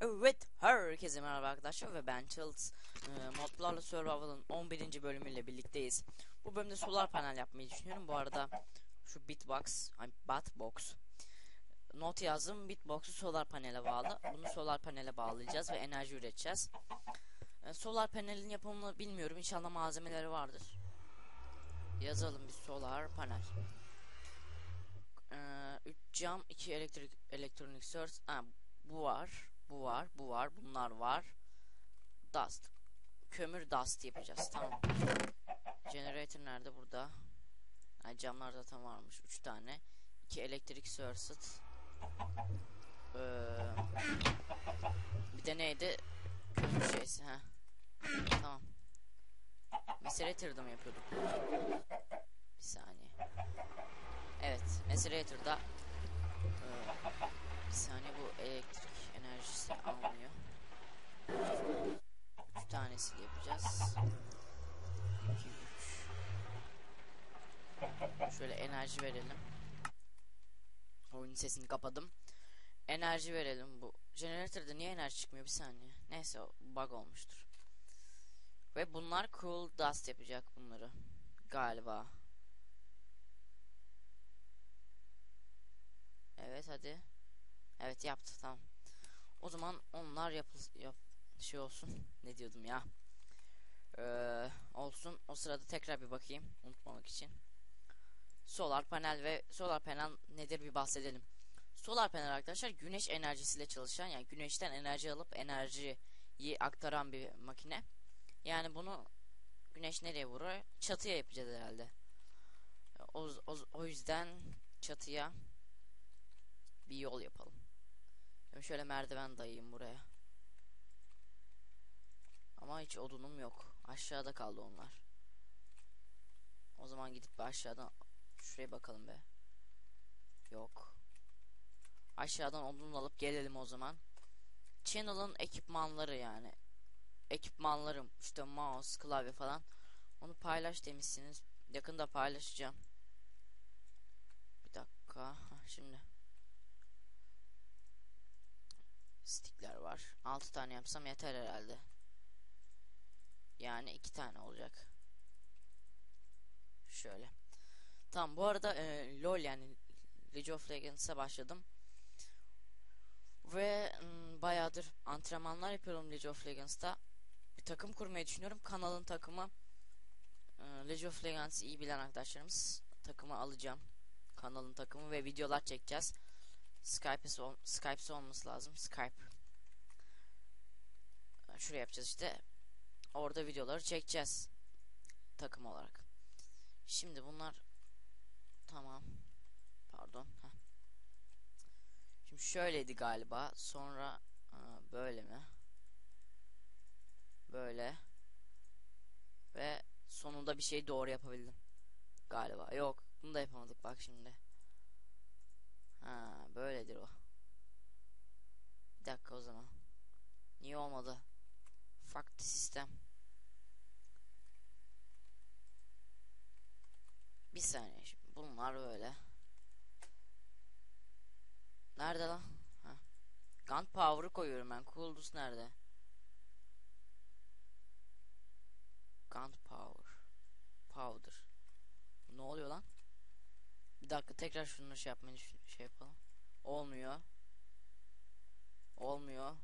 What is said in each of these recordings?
Evet, herkese merhaba arkadaşlar ve ben Childs. Ee, modlarla Survival'ın 11. bölümüyle birlikteyiz. Bu bölümde solar panel yapmayı düşünüyorum. Bu arada şu bitbox, ay batbox not yazdım. Bitbox'u solar panele bağlı. Bunu solar panele bağlayacağız ve enerji üreteceğiz. Ee, solar panelin yapımını bilmiyorum. İnşallah malzemeleri vardır. Yazalım bir solar panel. 3 cam, 2 elektrik elektronik source. Ha, bu var. Bu var, bu var, bunlar var. Dust. Kömür dust yapacağız. Tamam. Generator nerede? Burada. Yani camlar zaten varmış. 3 tane. 2 elektrik source. Ee, bir de neydi? Kömür şeysi. Ha. Tamam. Meselator'da mı yapıyorduk? Bir saniye. Evet. Meselator'da ee, bir saniye bu elektrik enerjisi almıyor. Üç tanesi yapacağız. İki, üç. Şöyle enerji verelim. Oyunun sesini kapadım. Enerji verelim bu. Jeneratörde niye enerji çıkmıyor bir saniye. Neyse bug olmuştur. Ve bunlar cool dust yapacak bunları. Galiba. Evet hadi. Evet yaptı tamam. O zaman onlar yapıl yap şey olsun. ne diyordum ya? Ee, olsun. O sırada tekrar bir bakayım unutmamak için. Solar panel ve solar panel nedir bir bahsedelim. Solar panel arkadaşlar güneş enerjisiyle çalışan yani güneşten enerji alıp enerjiyi aktaran bir makine. Yani bunu güneş nereye vuruyor? Çatıya yapacağız herhalde. O, o, o yüzden çatıya bir yol yapalım. Şimdi şöyle merdiven dayayım buraya. Ama hiç odunum yok. Aşağıda kaldı onlar. O zaman gidip bir aşağıdan şuraya bakalım be. Yok. Aşağıdan odun alıp gelelim o zaman. Channel'ın ekipmanları yani. Ekipmanlarım işte mouse, klavye falan. Onu paylaş demişsiniz. Yakında paylaşacağım. Bir dakika. Şimdi. Stickler var. 6 tane yapsam yeter herhalde. Yani 2 tane olacak. Şöyle. Tamam bu arada e, LoL yani League of Legends'a başladım. Ve m, bayağıdır antrenmanlar yapıyorum League of Legends'ta. Bir takım kurmayı düşünüyorum. Kanalın takımı e, League of Legends iyi bilen arkadaşlarımız takımı alacağım. Kanalın takımı ve videolar çekeceğiz. Skype'si ol Skype'si olması lazım. Skype. Şuraya yapacağız işte. Orada videoları çekeceğiz. Takım olarak. Şimdi bunlar tamam. Pardon. Heh. Şimdi şöyleydi galiba. Sonra aa, böyle mi? Böyle. Ve sonunda bir şey doğru yapabildim. Galiba. Yok. Bunu da yapamadık bak şimdi. Ha, böyledir o. Bir dakika o zaman. Niye olmadı? Farklı sistem. Bir saniye şimdi. Bunlar böyle. Nerede lan? Ha. Gunpowder'ı koyuyorum ben. Cooldos nerede? Gunpowder. Powder. Ne oluyor lan? Bir dakika tekrar şunu şey yapmayı şey yapalım. Olmuyor. Olmuyor.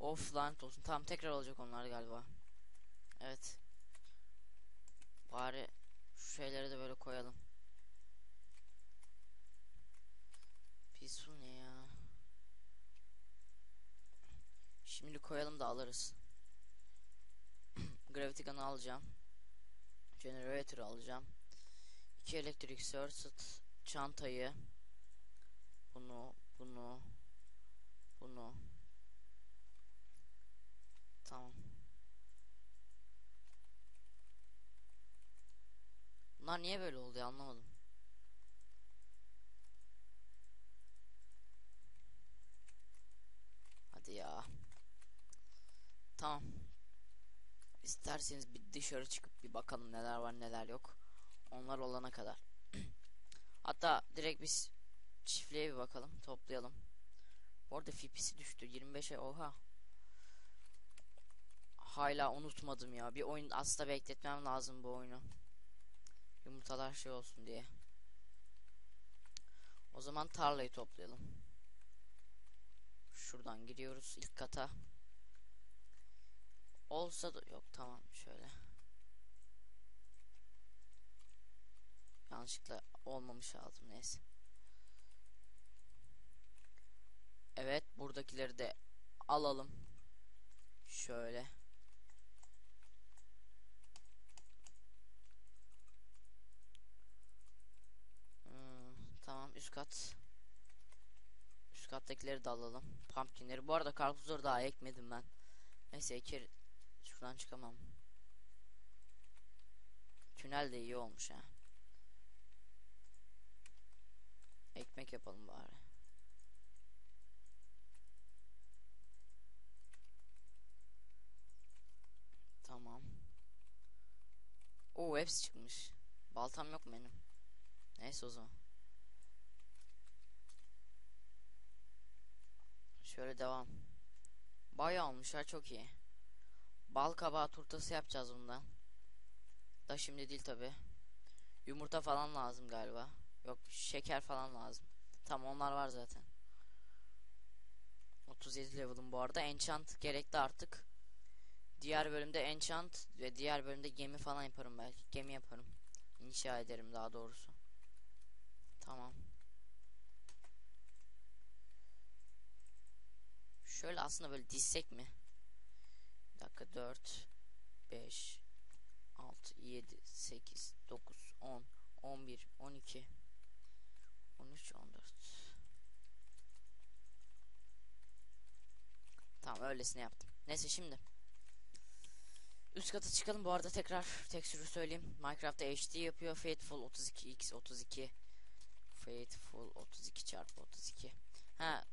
Of lanet olsun. Tamam tekrar olacak onlar galiba. Evet. Bari şu şeyleri de böyle koyalım. Peaceful ne ya? Şimdi koyalım da alırız. Gravity Gun'ı alacağım. Generator alacağım. 2 elektrik circuit çantayı. Bunu bunu bunu. Tamam. Bunlar niye böyle oldu ya? Anlamadım. Hadi ya. Tamam. İsterseniz bir dışarı çıkıp bir bakalım neler var neler yok onlar olana kadar. Hatta direkt biz çiftliğe bir bakalım. Toplayalım. Bu arada FPS'i düştü 25'e oha. Hala unutmadım ya. Bir oyun aslında bekletmem lazım bu oyunu. Yumurtalar şey olsun diye. O zaman tarlayı toplayalım. Şuradan giriyoruz ilk kata. Olsa da yok tamam şöyle. Yanlışlıkla olmamış aldım neyse. Evet buradakileri de alalım. Şöyle. Hmm, tamam üst kat. Üst kattakileri de alalım. Pumpkinleri. Bu arada karpuzları daha ekmedim ben. Neyse eker. Şuradan çıkamam. Tünel de iyi olmuş ha. Ekmek yapalım bari. Tamam. Oo hepsi çıkmış. Baltam yok benim. Neyse o zaman. Şöyle devam. Bayağı olmuş ha çok iyi. Bal kabağı turtası yapacağız bundan. Da şimdi değil tabi. Yumurta falan lazım galiba. Yok şeker falan lazım. Tam onlar var zaten. 37 level'ım bu arada. Enchant gerekli artık. Diğer bölümde enchant ve diğer bölümde gemi falan yaparım belki. Gemi yaparım. İnşa ederim daha doğrusu. Tamam. Şöyle aslında böyle dizsek mi? Bir dakika 4 5 6 7 8 9 10 11 12 13 14 Tamam öylesine yaptım. Neyse şimdi Üst kata çıkalım. Bu arada tekrar tekstürü söyleyeyim. Minecraft'ta HD yapıyor. Faithful 32 x 32 Faithful 32 çarpı 32 Ha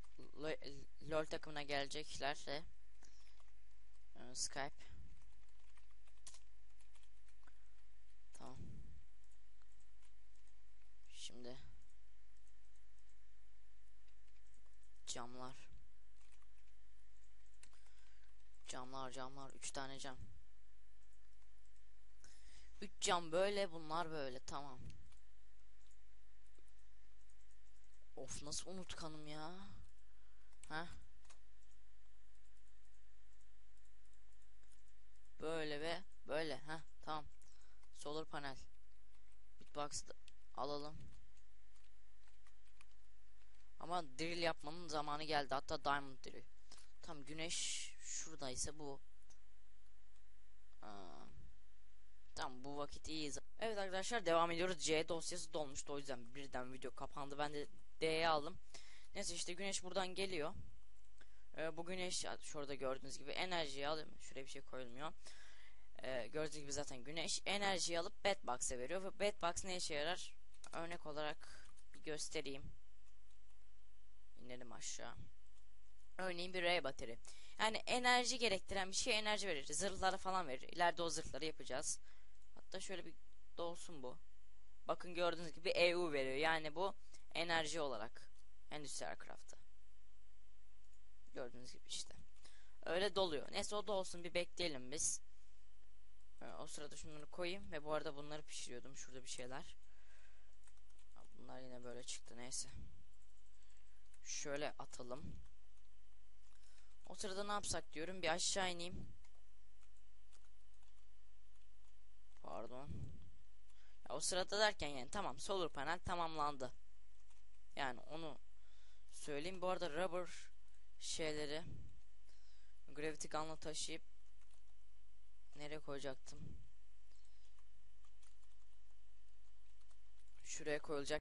LoL takımına geleceklerse ee, Skype Tamam Şimdi Camlar. Camlar camlar. 3 tane cam. 3 cam böyle bunlar böyle. Tamam. Of nasıl unutkanım ya. Ha? Böyle ve böyle. Ha tamam. Solar panel. Bitbox'ı alalım Ama drill yapmanın zamanı geldi. Hatta diamond drill. Tam güneş şuradaysa bu. Tamam bu vakit iyiyiz Evet arkadaşlar devam ediyoruz. C dosyası dolmuştu o yüzden birden video kapandı. Ben de D'ye aldım. Neyse işte güneş buradan geliyor. Ee, bu güneş şurada gördüğünüz gibi enerjiyi alayım şuraya bir şey koyulmuyor. Ee, gördüğünüz gibi zaten güneş enerjiyi alıp bedbox'a veriyor. Ve bedbox ne işe yarar? Örnek olarak bir göstereyim inelim aşağı. Örneğin bir ray bateri. Yani enerji gerektiren bir şey enerji verir. Zırhlara falan verir. İleride o zırhları yapacağız. Hatta şöyle bir dolsun bu. Bakın gördüğünüz gibi EU veriyor. Yani bu enerji olarak endüstriyel craft'ta gördüğünüz gibi işte. Öyle doluyor. Neyse o da olsun bir bekleyelim biz. O sırada şunları koyayım ve bu arada bunları pişiriyordum. Şurada bir şeyler. Bunlar yine böyle çıktı. Neyse şöyle atalım. O sırada ne yapsak diyorum? Bir aşağı ineyim. Pardon. Ya o sırada derken yani tamam solar panel tamamlandı. Yani onu söyleyeyim. Bu arada rubber şeyleri gravity gun'la taşıyıp nereye koyacaktım? Şuraya koyulacak